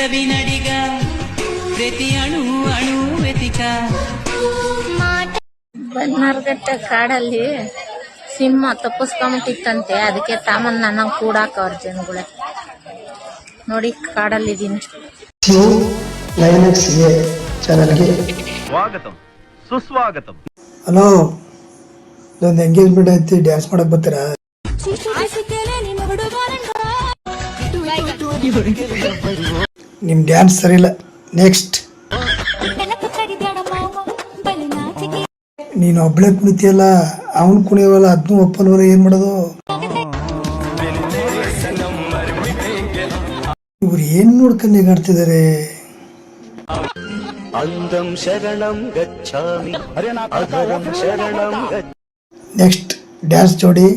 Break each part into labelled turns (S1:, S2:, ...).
S1: రవినడిగ ప్రతి అణు అణు వెతిక
S2: ಬನ್ನಾರ್ಘಟ್ಟ ಕಾಡಲ್ಲಿ ಸಿಂಹ ತಪ್ಪಿಸ್ಕೊಂಬಿಟ್ಟಿತ್ತಂತೆ ಅದಕ್ಕೆ ತಾಮನ್ ನನಗೆ ಕೂಡಾಕವ್ರ ಜನಗಳೇ ನೋಡಿ ಕಾಡಲ್ಲಿದ್ದೀನಿ
S3: ಶಿವು ನೈನ್ ಎಕ್ಸ್ ಎ ಚಾನಲ್ಗೆ
S4: ಸ್ವಾಗತಂ ಸುಸ್ವಾಗತಂ
S3: ಹಲೋ ಇದೊಂದು ಎಂಗೇಜ್ಮೆಂಟ್ ಐತಿ ಡ್ಯಾನ್ಸ್ ಮಾಡಕ್ ಬರ್ತೀರಾ ನಿಮ್ ಡ್ಯಾನ್ಸ್ ಸರಿ ಇಲ್ಲ ನೆಕ್ಸ್ಟ್ ನೀನು ಒಬ್ಳೆ ಕುಣಿತಿಯಲ್ಲ ಅವನ್ ಕುಣಿಯವಲ್ಲ ಅದನ್ನೂ ಒಪ್ಪಲ್ವಲ್ಲ ಏನ್ ಮಾಡೋದು ಇವ್ರು ಏನ್ ನೋಡ್ಕೊಂಡು ಹೇಗಾಡ್ತಿದ್ದಾರೆ
S5: అందం శరణం గచ్చామి అధరం శరణం గచ్చామి
S3: ನೆಕ್ಸ್ಟ್ ಡ್ಯಾನ್ಸ್ ಜೋಡಿ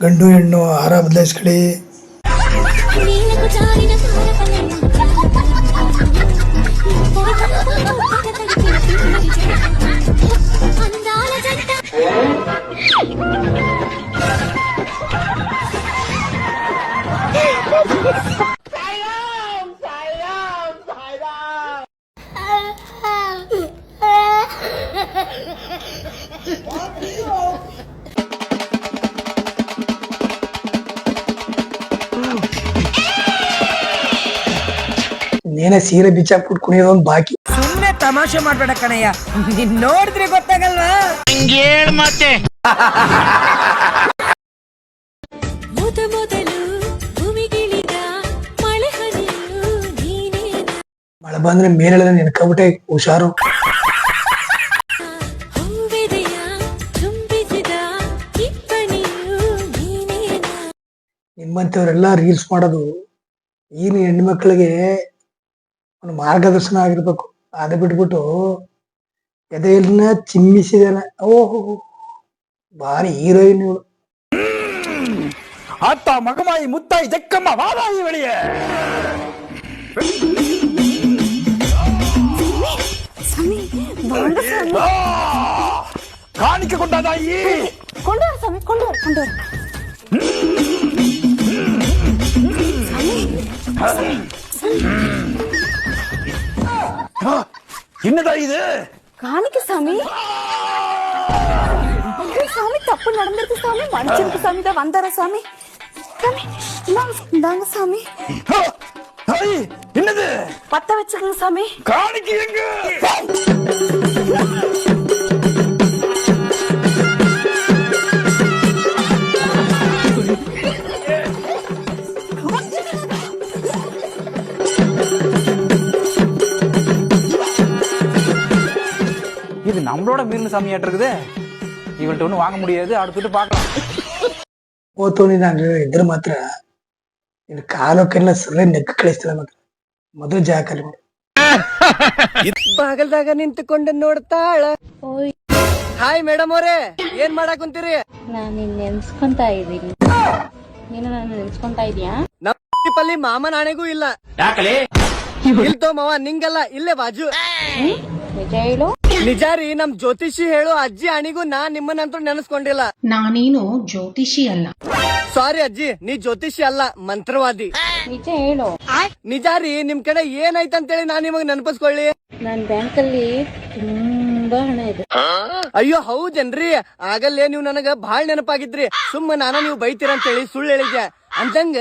S3: ಗಂಡು ಹೆಣ್ಣು ಆಹಾರ ಬದಲಾಯಿಸ್ಕೊಳ್ಳಿ ನೇನೆ ಸೀರೆ ಬಿಚ್ಚಾಕ್ಬಿಟ್ಟು ಕುಣಿಯೋದೊಂದು ಬಾಕಿ.
S6: ಸುಮ್ನೆ ತಮಾಷೆ ಮಾಡ್ಬೇಡ ಕಣಯ್ಯ. ನೀನ್ ನೋಡಿದ್ರೆ ಗೊತ್ತಾಗಲ್ವಾ?
S7: ಹಿಂಗೇಳ್ ಮೊದಲು ಭೂಮಿಗಿಳಿದ ಮಳೆ ನೀನೇನ
S3: ಮಳೆ ಬಂದ್ರೆ ಮೇಲೆ ನೆನ್ಕೊಬಿಟ್ಟೆ ಹುಷಾರು.
S7: ಹೂವೆದೆಯ ತುಂಬಿಸಿದ ಇಬ್ಬನಿಯು ನೀನೇನ
S3: ನಿಮ್ಮಂಥವ್ರೆಲ್ಲ ರೀಲ್ಸ್ ಮಾಡೋದು. ಈಗಿನ ಹೆಣ್ಮಕ್ಳಿಗೆ ಒಂದು ಮಾರ್ಗದರ್ಶನ ಆಗಿರ್ಬೇಕು ಅದು ಬಿಟ್ಬಿಟ್ಟು ಎದೆಯನ್ನ ಚಿಮ್ಮಿಸಿದಾನ ಓಹೋ ಭಾರಿ ಹೀರೋಯಿನ್ ಇವಳು
S5: ಅತ್ತ ಮಗಮಾಯಿ ಮುತ್ತಾಯಿ ಜಕ್ಕಮ್ಮ ವಾದಾಯಿ ಬಳಿಯೇ ಕಾಣಿಕೆ ಕೊಂಡಾದಾಯಿ
S7: ಕೊಂಡೋರು ಸ್ವಾಮಿ ಕೊಂಡೋರು ಕೊಂಡೋರು
S5: என்னடா இது?
S7: காணிக்க சாமி சாமி தப்பு நடந்திருக்கு சாமி. மன்னிச்சிருக்கு சாமி தான் வந்தார சாமி. சாமி இந்தாங்க சாமி
S5: என்னது?
S7: பத்த வச்சுக்கோங்க சாமி.
S5: காணிக்கு எங்க?
S8: நம்மளோட மீறின சாமியாட்டு இருக்குது இவள்கிட்ட ஒன்றும் வாங்க முடியாது அடுத்துட்டு பார்க்கலாம்
S3: ಓತು ನೀನು ಇದ್ರೆ ಮಾತ್ರ ನಿನ್ನ ಕಾಲಕ್ಕೆಲ್ಲ ಸರಿ ನೆಕ್ ಕಳಿಸ್ತಿಲ್ಲ ಮಾತ್ರ ಮೊದಲು ಜಾಗ ಖಾಲಿ ಮಾಡು
S6: ಬಾಗಲ್ದಾಗ ನಿಂತುಕೊಂಡು ನೋಡ್ತಾಳ ಹಾಯ್ ಮೇಡಮ್ ಅವ್ರೆ ಏನ್ ಮಾಡಕ್ ಕುಂತೀರಿ
S2: ನಾನು ನಿನ್ನ ನೆನ್ಸ್ಕೊಂತಾ ಇದ್ದೀನಿ ನೀನು ನಾನು ನೆನ್ಸ್ಕೊಂತಾ ಇದೀಯಾ
S6: ನಮ್ಮ ಪಲ್ಲಿ ಮಾಮನ ಆಣೆಗೂ ಇಲ್ಲ ಇಲ್ತೋ ಮಾವ ನಿಂಗಲ್ಲ ಇಲ್ಲೇ ಬಾಜು
S2: ನಿಜ ಹೇಳು
S6: ನಿಜ ರೀ ನಮ್ ಜ್ಯೋತಿಷಿ ಹೇಳು ಅಜ್ಜಿ ಅಣಿಗೂ ನಾ ನಿಮ್ಮನ್ನಂತೂ ನೆನೆಸ್ಕೊಂಡಿಲ್ಲ.
S9: ನಾನೇನು ಜ್ಯೋತಿಷಿ ಅಲ್ಲ.
S6: ಸಾರಿ ಅಜ್ಜಿ ನೀ ಜ್ಯೋತಿಷಿ ಅಲ್ಲ ಮಂತ್ರವಾದಿ.
S2: ನಿಜ ಹೇಳು.
S6: ನಿಜ ರೀ ನಿಮ್ ಕಡೆ ಹೇಳಿ ನಾನ್ ನಿಮಗ್ ನೆನಪಿಸ್ಕೊಳ್ಳಿ.
S2: ನಾನ್ ಬ್ಯಾಂಕ್ ಅಲ್ಲಿ ತುಂಬಾ ಹಣ ಇದೆ.
S6: ಅಯ್ಯೋ ಹೌದೇನ್ರಿ ಆಗಲ್ಲೇ ನೀವು ನನಗ ಬಾಳ್ ನೆನಪಾಗಿದ್ರಿ. ಸುಮ್ಮ ನಾನ ನೀವು ಬೈತೀರಂತೇಳಿ ಸುಳ್ಳು ಹೇಳಿದ್ಯಾ. ಅಂತಂಗ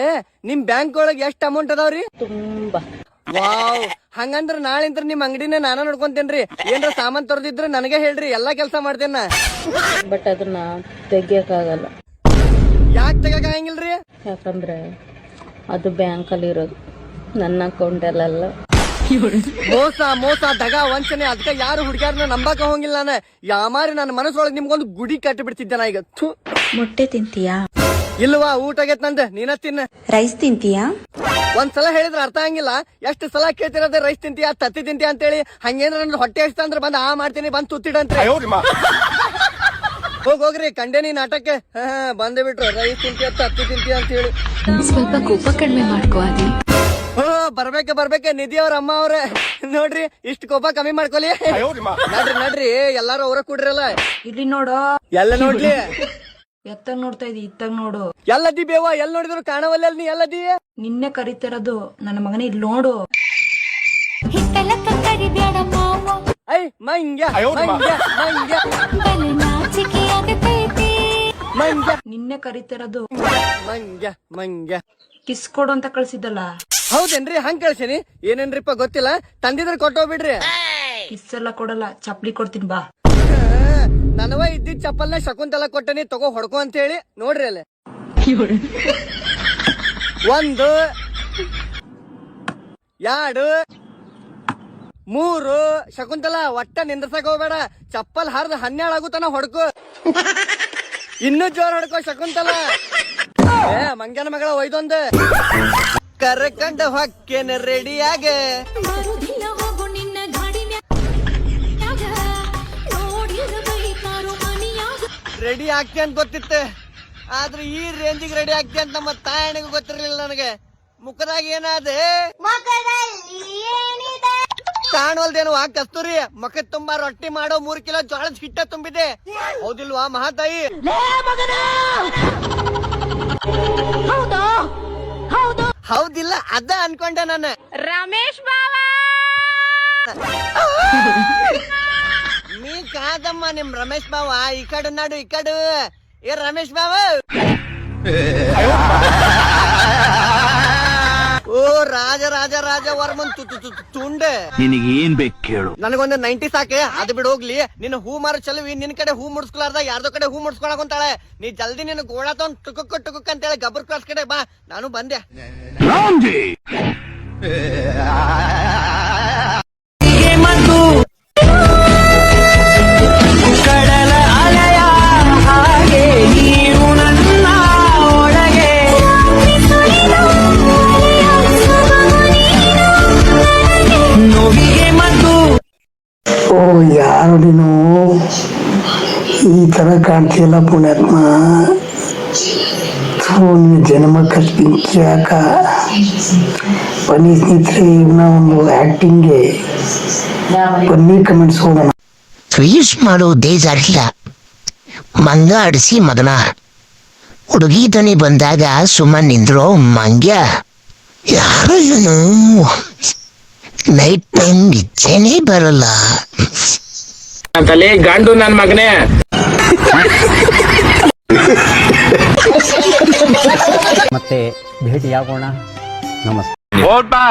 S6: ನಿಮ್ ಬ್ಯಾಂಕ್ ಒಳಗ್ ಎಷ್ಟ್ ಅಮೌಂಟ್ ಅದಾವ್ರಿ?
S2: ತುಂಬಾ.
S6: ವಾವ್ ಹಂಗಂದ್ರ ನಾಳಿಂದ ನಿಮ್ ಅಂಗಡಿನ ನಾನ ನೋಡ್ಕೊಂತೇನ್ರಿ. ಏನ್ರ ಸಾಮಾನ್ ತೊರೆದಿದ್ರ ನನಗೆ ಹೇಳ್ರಿ ಎಲ್ಲಾ ಕೆಲ್ಸ ಮಾಡ್ತೇನ
S2: ಬಟ್ ಅದನ್ನ ತೆಗಿಯಕ್ಕಾಗಲ್ಲ
S6: ಯಾಕ್ ತೆಗಂಗಿಲ್ರಿ
S2: ಯಾಕಂದ್ರೆ ಅದು ಬ್ಯಾಂಕ್ ಅಲ್ಲಿ ಇರೋದು ನನ್ನ ಅಕೌಂಟಲ್ಲ
S6: ಮೋಸ ಮೋಸ ದಗ ವಂಚನೆ ಅದಕ್ಕ ಯಾರು ಹುಡುಗ್ಯಾರನ್ನ ನಂಬಕ ಹೋಗಿಲ್ಲ ನಾನು. ಯಾಮಾರಿ ನನ್ನ ಮನಸ್ಸೊಳಗೆ ನಿಮ್ಗೊಂದು ಗುಡಿ ಕಟ್ಟಿ ಬಿಡ್ತಿದ್ದೆ ನಾ ಈಗ. ಥು.
S9: ಮೊಟ್ಟೆ ತಿಂತೀಯಾ?
S6: ಇಲ್ವಾ ಊಟ ಆಗೈತ್ ನಂದು ನೀನ ತಿನ್ನ.
S9: ರೈಸ್ ತಿಂತೀಯಾ?
S6: ಒಂದ್ಸಲ ಹೇಳಿದ್ರ ಹೇಳಿದ್ರೆ ಅರ್ಥ ಆಗಿಲ್ಲ ಎಷ್ಟು ಸಲ ಕೇಳ್ತಿರೋದೇ ರೈಸ್ ತಿಂತೀಯ ತತ್ತಿ ತಿಂತೀಯ ಅಂತೇಳಿ. ಹಂಗೇನ್ರ ನನ್ನ ಹೊಟ್ಟೆ ಹಸ್ತ ಅಂದ್ರೆ ಬಂದ್ ಆ ಮಾಡ್ತೀನಿ ಬಂದ್ ತುತ್ತಿಡಂತ್ರಿ. ಹೋಗ್ ಹೋಗ್ರಿ ಕಂಡೇನಿ ನಾಟಕ್ಕೆ. ಹಾ ಹಾ, ಬಂದೇ ಬಿಟ್ರು ರೈಸ್ ತಿಂತೀಯ ತತ್ತಿ ತಿಂತೀಯ ಅಂತ ಹೇಳಿ
S9: ಸ್ವಲ್ಪ ಕೋಪ ಕಡಿಮೆ ಮಾಡ್ಕೋ ಅದಿ
S6: ಓ ಬರ್ಬೇಕೆ ಬರ್ಬೇಕ ನಿಧಿ ಅವ್ರ ಅಮ್ಮ ಅವ್ರೆ. ನೋಡ್ರಿ ಇಷ್ಟ ಕೋಪ ಕಮ್ಮಿ ಮಾಡ್ಕೊಲಿ. ನೋಡ್ರಿ ನೋಡ್ರಿ ಎಲ್ಲಾರು ಅವ್ರ ಕೂಡ್ರಲ್ಲ.
S9: ಇಲ್ಲಿ ನೋಡೋ.
S6: ಎಲ್ಲ ನೋಡ್ಲಿ.
S9: ಎತ್ತಾಗ ನೋಡ್ತಾ ಇದ್ದಿ ಇತ್ತಾಗ ನೋಡು.
S6: ಎಲ್ಲದಿ ಬೇವ ಎಲ್ ನೋಡಿದ್ರು ಕಾಣವಲ್ಲ ನೀ ಎಲ್ಲದಿ?
S9: ನಿನ್ನೆ ಕರಿತಿರೋದು ನನ್ನ ಮಗನ ಇಲ್ಲಿ ನೋಡು.
S7: ಹಿತ್ತಲಕ್ಕ ಕರಿಬೇಡ ಮಾವ.
S6: ಐ ಮಂಗ್ಯ ಮಂಗ್ಯ ಮಂಗ್ಯ.
S7: ಬಲೆ ನಾಚಿಕೆ ಆಗತೈತಿ.
S6: ಮಂಗ್ಯ.
S9: ನಿನ್ನೆ ಕರಿತಿರೋದು.
S6: ಮಂಗ್ಯ ಮಂಗ್ಯ.
S9: ಕಿಸ್ ಕೊಡು ಅಂತ ಕಳ್ಸಿದ್ದಲ್ಲ.
S6: ಹೌದೇನ್ರಿ ಹಂಗ್ ಕಳ್ಸೀನಿ? ಏನೇನ್ರಿಪ್ಪ ಗೊತ್ತಿಲ್ಲ? ತಂದಿದ್ರೆ ಕೊಟ್ಟೋಗ್ಬಿಡ್ರಿ.
S9: ಕಿಸ್ ಎಲ್ಲ ಕೊಡಲ್ಲ ಚಪ್ಲಿ ಕೊಡ್ತೀನಿ ಬಾ.
S6: ನನವ ಇದ್ದಿದ್ ಚಪ್ಪಲ್ನ ಶಕುಂತಲ ಕೊಟ್ಟನಿ, ತಗೋ ಹೊಡ್ಕೊ ಅಂತ ಹೇಳಿ ನೋಡ್ರಿ ಅಲ್ಲಿ. ಒಂದು, ಎರಡು, ಮೂರು. ಶಕುಂತಲ, ಒಟ್ಟ ನಿಂದ್ರಸಕ್ ಹೋಗ್ಬೇಡ. ಚಪ್ಪಲ್ ಹರಿದ ಹನ್ನೆರಡು ಆಗುತ್ತಾನ ಹೊಡ್ಕೊ. ಇನ್ನು ಜೋರ್ ಹೊಡ್ಕೊ ಶಕುಂತಲ. ಏ ಮಂಗನ ಮಗಳ ಒಯ್ದೊಂದು. ಕರ್ಕಂಡ ಹೊಕ್ಕೇನ ರೆಡಿಯಾಗ ರೆಡಿ ಆಗ್ತಿ ಅಂತ ಗೊತ್ತಿತ್ತು. ಆದ್ರೆ ಈ ರೇಂಜಿಗೆ ರೆಡಿ ಆಗ್ತಿ ಅಂತ ನಮ್ಮ ತಾಯಣಿಗೂ ಗೊತ್ತಿರಲಿಲ್ಲ ನನಗೆ. ಮುಖದಾಗ ಏನಾದೆ? ಕಾಣವಲ್ದೇನು ಆ ಕಸ್ತೂರಿ ಮಕ್ಕಳ ತುಂಬಾ ರೊಟ್ಟಿ ಮಾಡೋ ಮೂರ್ ಕಿಲೋ ಜೋಳದ ಹಿಟ್ಟ ತುಂಬಿದೆ. ಹೌದಿಲ್ವಾ ಮಹಾತಾಯಿ? ಹೌದಿಲ್ಲ ಅದ ಅನ್ಕೊಂಡೆ ನಾನು.
S2: ರಮೇಶ್ ಬಾವಾ!
S6: ಕಾದಮ್ಮ ನಿಮ್ ರಮೇಶ್ ಬಾವ ಈ ಕಡೆ ಏ ರಮೇಶ್ ಬಾವ. ಓ ರಾಜ ರಾಜ ರಾಜ ವರ್ಮನ್ ತುಂಡೆ.
S4: ನಿನಗೆ ಏನ್ ಬೇಕು ಕೇಳು.
S6: ನನಗೊಂದು ನೈಂಟಿ ಸಾಕೆ ಅದು ಬಿಡು ಹೋಗ್ಲಿ. ನಿನ್ನ ಹೂ ಮಾರು ಚಲುವಿ ನಿನ್ ಕಡೆ ಹೂ ಮುಡ್ಸ್ಕೊಲಾರ್ದ ಯಾರ್ದೋ ಕಡೆ ಹೂ ಮುಡ್ಸ್ಕೊಳಕ್ ಅಂತಾಳೆ ನೀ ಜಲ್ದಿ ನಿನ್ನ ಗೋಳ ತಗೊಂಡ್ ಟುಕುಕ್ ಟುಕುಕ್ ಅಂತೇಳಿ ಗಬ್ಬರ್ ಕ್ರಾಸ್ ಕಡೆ ಬಾ. ನಾನು ಬಂದೆ.
S3: ಯಾರು ನೀನು ಈ ತರ ಕಾಣ್ತಿಯಲ್ಲ ಪುಣ್ಯಾತ್ಮ ಥೂ, ನಿನ್ನ ಜನ್ಮ ಕಲ್ಪಿಂಚಿ ಯಾಕ ಬನ್ನಿ ಸ್ನೇಹಿತರೆ ಇವನ ಒಂದು ಆಕ್ಟಿಂಗ್ಗೆ ಬನ್ನಿ ಕಮೆಂಟ್ಸ್ ಹೋಗೋಣ
S10: ಟ್ವೀಸ್ ಮಾಡೋದೇ ಜಾರಿಲ್ಲ ಮಂಗ ಅಡಿಸಿ ಮಗನ ಹುಡುಗಿ ದನಿ ಬಂದಾಗ ಸುಮ್ಮನೆ ನಿಂದ್ರೋ ಮಂಗ್ಯ ಯಾರು ಇವನು ನೈಟ್ ಟೈಮ್ ನಿಚ್ಚೆನೇ ಬರಲ್ಲ
S5: ತಲೆ ಗಂಡು ನನ್ ಮಗನೇ.
S4: ಆಗೋಣ ಬಾ.